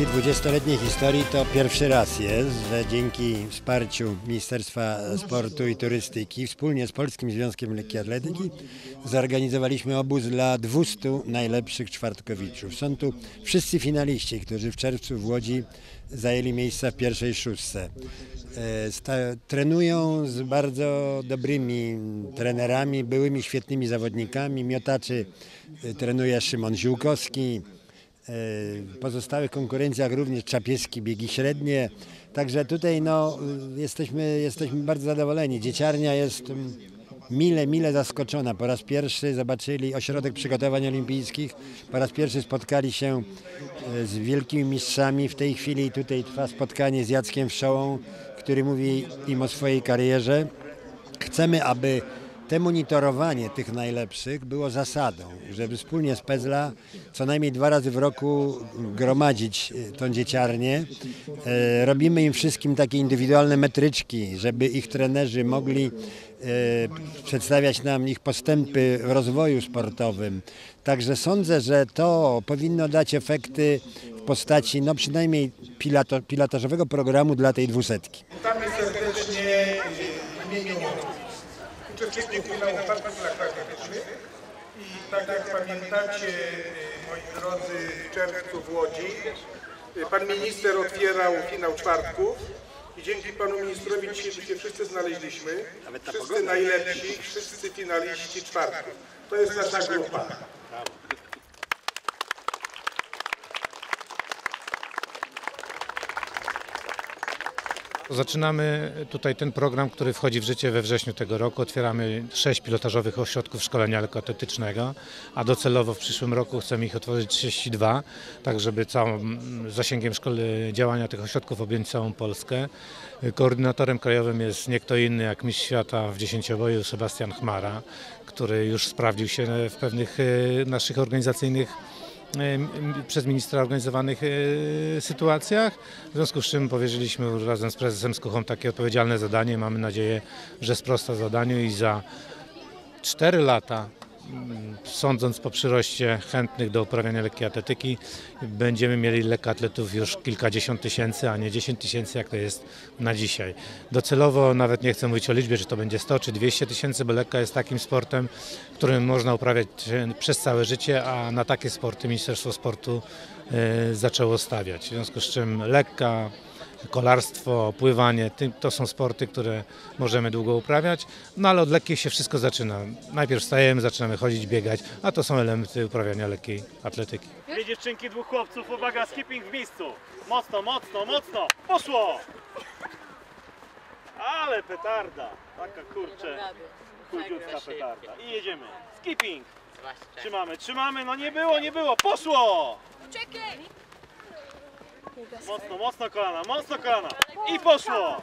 naszej 20-letniej historii to pierwszy raz jest, że dzięki wsparciu Ministerstwa Sportu i Turystyki wspólnie z Polskim Związkiem Lekkiej Atletyki zorganizowaliśmy obóz dla 200 najlepszych czwartkowiczów. Są tu wszyscy finaliści, którzy w czerwcu w Łodzi zajęli miejsca w pierwszej szóstce. E, trenują z bardzo dobrymi trenerami, byłymi świetnymi zawodnikami. Miotaczy e, trenuje Szymon Ziółkowski, pozostałych konkurencjach również czapieski, biegi średnie. Także tutaj no, jesteśmy, jesteśmy bardzo zadowoleni. Dzieciarnia jest mm, mile, mile zaskoczona. Po raz pierwszy zobaczyli ośrodek przygotowań olimpijskich. Po raz pierwszy spotkali się e, z wielkimi mistrzami. W tej chwili tutaj trwa spotkanie z Jackiem Wszołą, który mówi im o swojej karierze. Chcemy, aby te monitorowanie tych najlepszych było zasadą, żeby wspólnie z PEZLA co najmniej dwa razy w roku gromadzić e, tą dzieciarnię. E, Robimy im wszystkim takie indywidualne metryczki, żeby ich trenerzy mogli e, przedstawiać nam ich postępy w rozwoju sportowym. Także sądzę, że to powinno dać efekty w postaci no przynajmniej pilato, pilotażowego programu dla tej dwusetki. Uczestników parków atletycznych. I tak jak pamiętacie, moi drodzy, w czerwcu w Łodzi pan minister otwierał finał czwartków i dzięki panu ministrowi dzisiaj tu się wszyscy znaleźliśmy. Wszyscy najlepsi, wszyscy finaliści czwartków. To jest nasza grupa. Zaczynamy tutaj ten program, który wchodzi w życie we wrześniu tego roku. Otwieramy sześć pilotażowych ośrodków szkolenia lekkoatletycznego, a docelowo w przyszłym roku chcemy ich otworzyć 32, tak żeby całym zasięgiem szkoły działania tych ośrodków objąć całą Polskę. Koordynatorem krajowym jest nie kto inny jak mistrz świata w dziesięcioboju Sebastian Chmara, który już sprawdził się w pewnych e, naszych organizacyjnych przez ministra organizowanych e, sytuacjach. W związku z czym powierzyliśmy razem z prezesem Skuchą takie odpowiedzialne zadanie. Mamy nadzieję, że sprosta zadaniu i za 4 lata, sądząc po przyroście chętnych do uprawiania lekkiej atletyki, będziemy mieli lekkoatletów już kilkadziesiąt tysięcy, a nie 10 tysięcy, jak to jest na dzisiaj. Docelowo nawet nie chcę mówić o liczbie, czy to będzie 100 czy 200 tysięcy, bo lekka jest takim sportem, którym można uprawiać przez całe życie, a na takie sporty Ministerstwo Sportu e, zaczęło stawiać. W związku z czym lekka, kolarstwo, pływanie, to są sporty, które możemy długo uprawiać, no ale od lekkiej się wszystko zaczyna. Najpierw wstajemy, zaczynamy chodzić, biegać, a to są elementy uprawiania lekkiej atletyki. Dwie dziewczynki, dwóch chłopców, uwaga, skipping w miejscu. Mocno, mocno, mocno, poszło! Ale petarda, taka kurczę, chudziutka petarda. I jedziemy, skipping. Trzymamy, trzymamy, no nie było, nie było, poszło! Mocno, mocno kolana, mocno kolana i poszło!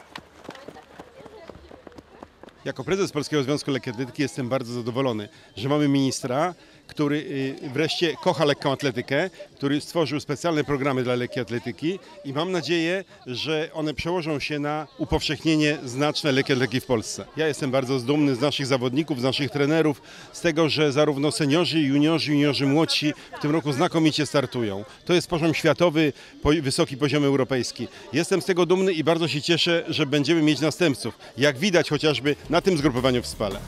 Jako prezes Polskiego Związku Lekkiej Atletyki jestem bardzo zadowolony, że mamy ministra, który y, wreszcie kocha lekką atletykę, który stworzył specjalne programy dla lekkiej atletyki i mam nadzieję, że one przełożą się na upowszechnienie znaczne lekkiej atletyki w Polsce. Ja jestem bardzo dumny z naszych zawodników, z naszych trenerów, z tego, że zarówno seniorzy, juniorzy, juniorzy młodsi w tym roku znakomicie startują. To jest poziom światowy, wysoki poziom europejski. Jestem z tego dumny i bardzo się cieszę, że będziemy mieć następców, jak widać chociażby na tym zgrupowaniu w Spale.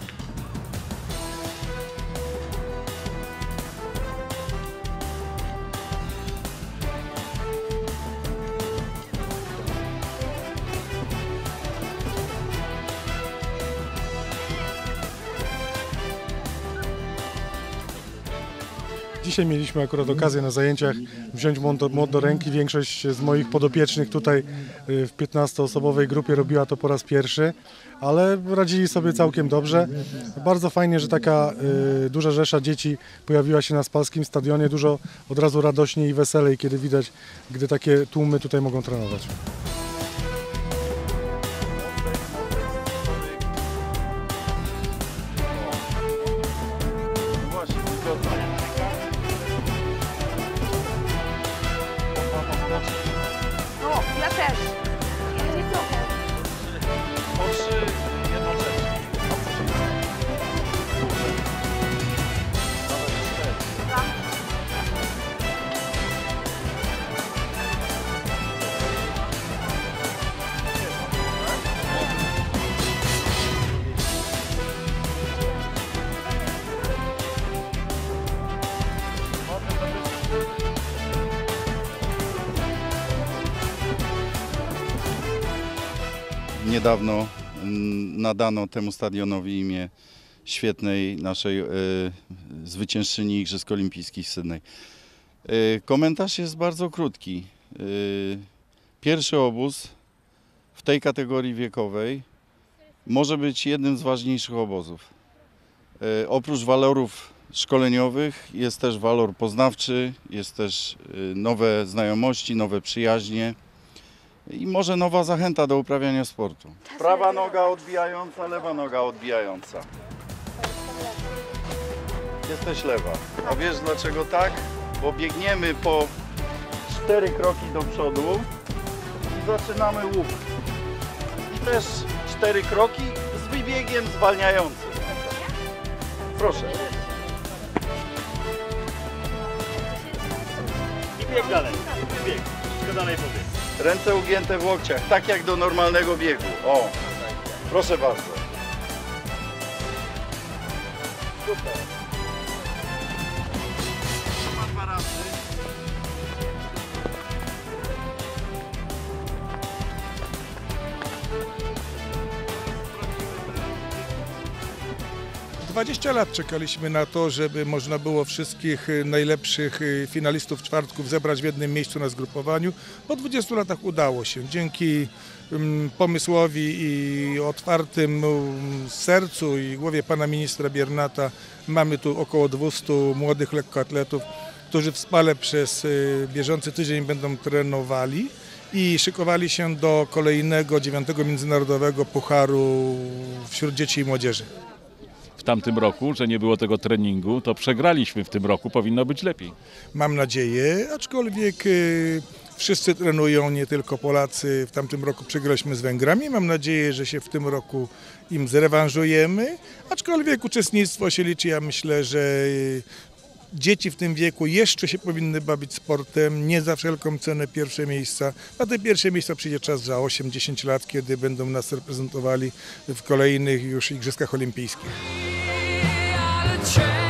Dzisiaj mieliśmy akurat okazję na zajęciach wziąć młot do, młot do ręki. Większość z moich podopiecznych tutaj y, w 15-osobowej grupie robiła to po raz pierwszy, ale radzili sobie całkiem dobrze. Bardzo fajnie, że taka y, duża rzesza dzieci pojawiła się na Spalskim Stadionie. Dużo od razu radośniej i weselej, kiedy widać, gdy takie tłumy tutaj mogą trenować. Niedawno mm, nadano temu stadionowi imię świetnej naszej e, zwyciężczyni Igrzysk Olimpijskich w Sydney. E, komentarz jest bardzo krótki. E, pierwszy obóz w tej kategorii wiekowej może być jednym z ważniejszych obozów. E, oprócz walorów szkoleniowych jest też walor poznawczy, jest też nowe znajomości, nowe przyjaźnie i może nowa zachęta do uprawiania sportu. Prawa noga odbijająca, lewa noga odbijająca. Jesteś lewa. A wiesz dlaczego tak? Bo biegniemy po cztery kroki do przodu i zaczynamy łuk. I też cztery kroki z wybiegiem zwalniającym. Proszę. I bieg dalej. Bieg. Tylko dalej pobieg. Ręce ugięte w łokciach, tak jak do normalnego biegu. O, proszę bardzo. Super. 20 lat czekaliśmy na to, żeby można było wszystkich y, najlepszych y, finalistów czwartków zebrać w jednym miejscu na zgrupowaniu. Po 20 latach udało się. Dzięki mm, pomysłowi i otwartym mm, sercu i głowie pana ministra Biernata mamy tu około 200 młodych lekkoatletów, którzy w spale przez y, bieżący tydzień będą trenowali i szykowali się do kolejnego dziewiątego międzynarodowego pucharu wśród dzieci i młodzieży w tamtym roku, że nie było tego treningu, to przegraliśmy w tym roku, powinno być lepiej. Mam nadzieję, aczkolwiek y, wszyscy trenują, nie tylko Polacy. W tamtym roku przegraliśmy z Węgrami. Mam nadzieję, że się w tym roku im zrewanżujemy, aczkolwiek uczestnictwo się liczy. Ja myślę, że y, dzieci w tym wieku jeszcze się powinny bawić sportem, nie za wszelką cenę pierwsze miejsca. Na te pierwsze miejsca przyjdzie czas za 8-10 lat, kiedy będą nas reprezentowali w kolejnych już Igrzyskach Olimpijskich. change.